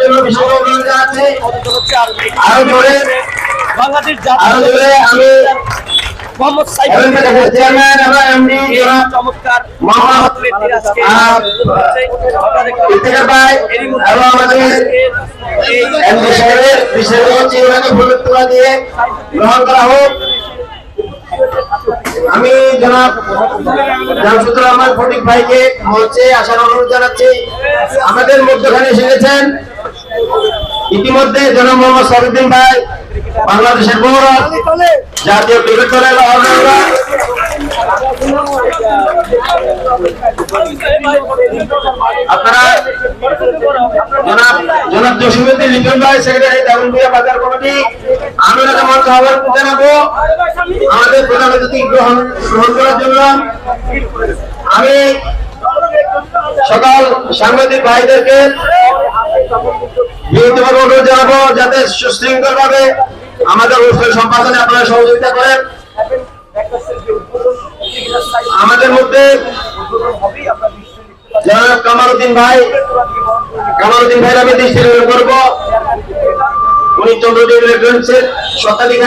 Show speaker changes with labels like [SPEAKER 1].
[SPEAKER 1] জন্য বিশেষ অনুরোধ জানাচ্ছি আরও জোরে আরও জোরে আমি
[SPEAKER 2] মোহাম্মদ সাইফুল
[SPEAKER 1] চেয়ারম্যান এবং এমডি জনাব
[SPEAKER 2] চমৎকার
[SPEAKER 1] মোহাম্মদ
[SPEAKER 2] ব্যক্তির আজকে
[SPEAKER 1] আহ, ইফতেখার ভাই এবং আমাদের এমডি সাহেবের বিশেষ চিরুনাকে ফুলের তোলা দিয়ে গ্রহণ করা হোক। আমি জনাব জামসুদুর রহমান ফটিক ভাইকে মঞ্চে আসার অনুরোধ জানাচ্ছি। আমাদের মধ্যখানে এসে গেছেন ইতিমধ্যে জনাব মোহাম্মদ সরুদ্দিন ভাই, বাংলাদেশের গৌরব জাতীয় ক্রিকেট দলের আপনারা জনাব জনাব জসিমুদ্দিন লিটন ভাই, সেক্রেটারি দাগনভূঞা বাজার কমিটি আমি ওনাকে মঞ্চ আহ্বান জানাব, আমাদের প্রধান অতিথি গ্রহণ গ্রহণ করার জন্য। আমি সকাল সাংবাদিক ভাইদেরকে বিনীতভাবে অনুরোধ জানাব যাতে সুশৃঙ্খল ভাবে আমাদের অনুষ্ঠান সম্পাদনে আপনারা সহযোগিতা করেন। আমাদের মধ্যে কামারুদ্দিন ভাই, কামারুদ্দিন ভাইয়ের আমি দৃষ্টি করব। উনি চন্দ্রদেব স্বত্বাধিকারী